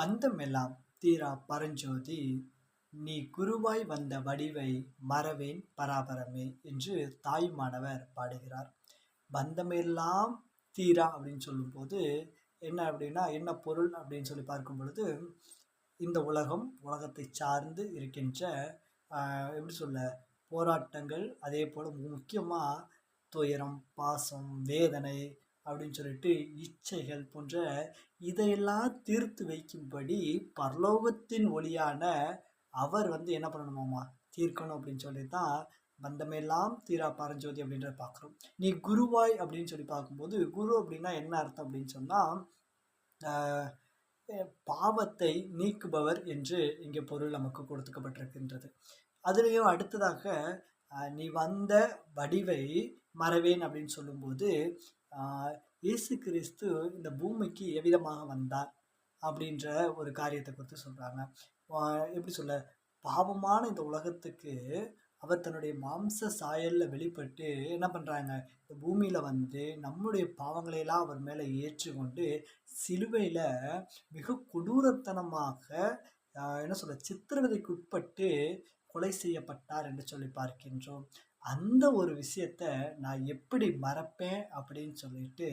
பந்தமெல்லாம் தீரா பரஞ்சோதி நீ குருவாய் வந்த வடிவை மறவேன் பராபரமே என்று தாய்மானவர் பாடுகிறார். பந்தமெல்லாம் தீரா அப்படின்னு சொல்லும்போது என்ன அப்படின்னா என்ன பொருள் அப்படின்னு சொல்லி பார்க்கும் பொழுது இந்த உலகம் உலகத்தை சார்ந்து இருக்கின்ற எப்படி சொல்ல போராட்டங்கள் அதே போல் முக்கியமாக துயரம் பாசம் வேதனை அப்படின்னு சொல்லிட்டு இச்சைகள் போன்ற இதையெல்லாம் தீர்த்து வைக்கும்படி பரலோகத்தின் ஒளியான அவர் வந்து என்ன பண்ணணுமாம்மா? தீர்க்கணும் அப்படின்னு சொல்லி தான் பந்தமெல்லாம் தீரா பரஞ்சோதி அப்படின்றத பார்க்குறோம். நீ குருவாய் அப்படின்னு சொல்லி பார்க்கும்போது குரு அப்படின்னா என்ன அர்த்தம் அப்படின்னு சொன்னால் பாவத்தை நீக்குபவர் என்று இங்கே பொருள் நமக்கு கொடுத்துக்கப்பட்டிருக்கின்றது அதுலேயும் அடுத்ததாக நீ வந்த வடிவை மறவேன் அப்படின்னு சொல்லும்போது இயேசு கிறிஸ்து இந்த பூமிக்கு எவ்விதமாக வந்தார் அப்படின்ற ஒரு காரியத்தை குறித்து சொல்கிறாங்க எப்படி சொல்ல? பாவமான இந்த உலகத்துக்கு அவர் தன்னுடைய மாம்ச சாயலில் வெளிப்பட்டு என்ன பண்ணுறாங்க இந்த பூமியில் வந்து நம்முடைய பாவங்களையெல்லாம் அவர் மேலே ஏற்றுக்கொண்டு சிலுவையில் மிக கொடூரத்தனமாக என்ன சொல்ல? சித்திரவதைக்கு உட்பட்டு கொலை செய்யப்பட்டார் என்று சொல்லி பார்க்கின்றோம். அந்த ஒரு விஷயத்த நான் எப்படி மறப்பேன் அப்படின்னு சொல்லிட்டு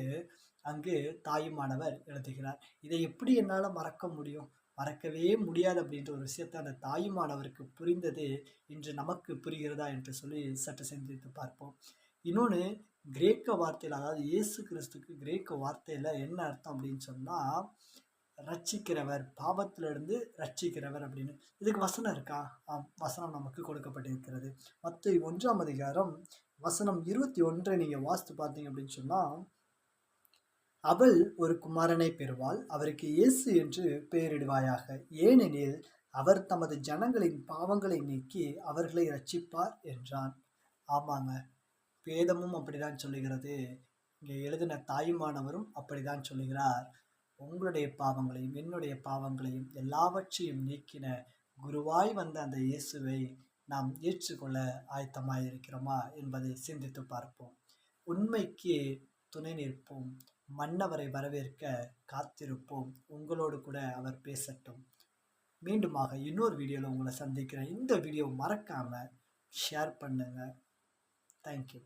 அங்கு தாயுமானவர் எழுதுகிறார். இதை எப்படி என்னால் மறக்க முடியும்? மறக்கவே முடியாது அப்படின்ற ஒரு விஷயத்தை அந்த தாயுமானவருக்கு புரிந்தது இன்று நமக்கு புரிகிறதா என்று சொல்லி சற்று சிந்தித்து பார்ப்போம். இன்னொன்று கிரேக்க வார்த்தையில் அதாவது இயேசு கிறிஸ்துக்கு கிரேக்க வார்த்தையில் என்ன அர்த்தம் அப்படின்னு சொன்னால் ரட்சிக்கிறவர் பாவத்திலிருந்து ரட்சிக்கிறவர் அப்படின்னு. இதுக்கு வசனம் இருக்கா? ஆம் வசனம் நமக்கு கொடுக்கப்பட்டிருக்கிறது. மற்ற ஒன்றாம் அதிகாரம் வசனம் இருபத்தி ஒன்றை நீங்கள் வாஸ்து பார்த்தீங்க அப்படின்னு சொன்னால் அவள் ஒரு குமாரனை பெறுவாள் அவருக்கு இயேசு என்று பெயரிடுவாயாக. ஏனெனில் அவர் தமது ஜனங்களின் பாவங்களை நீக்கி அவர்களை ரட்சிப்பார் என்றான். ஆமாங்க வேதமும் அப்படிதான் சொல்லுகிறது. இங்கே எழுதின தாயுமானவரும் அப்படிதான் சொல்லுகிறார். உங்களுடைய பாவங்களையும் என்னுடைய பாவங்களையும் எல்லாவற்றையும் நீக்கின குருவாய் வந்த அந்த இயேசுவை நாம் ஏற்றுக்கொள்ள ஆயத்தமாயிருக்கிறோமா என்பதை சிந்தித்து பார்ப்போம். உண்மைக்கு துணை நிற்போம். மன்னவரை வரவேற்க காத்திருப்போம். உங்களோடு கூட அவர் பேசட்டும். மீண்டுமாக இன்னொரு வீடியோவில் உங்களை சந்திக்கிறேன். இந்த வீடியோ மறக்காமல் ஷேர் பண்ணுங்கள் தேங்க்யூ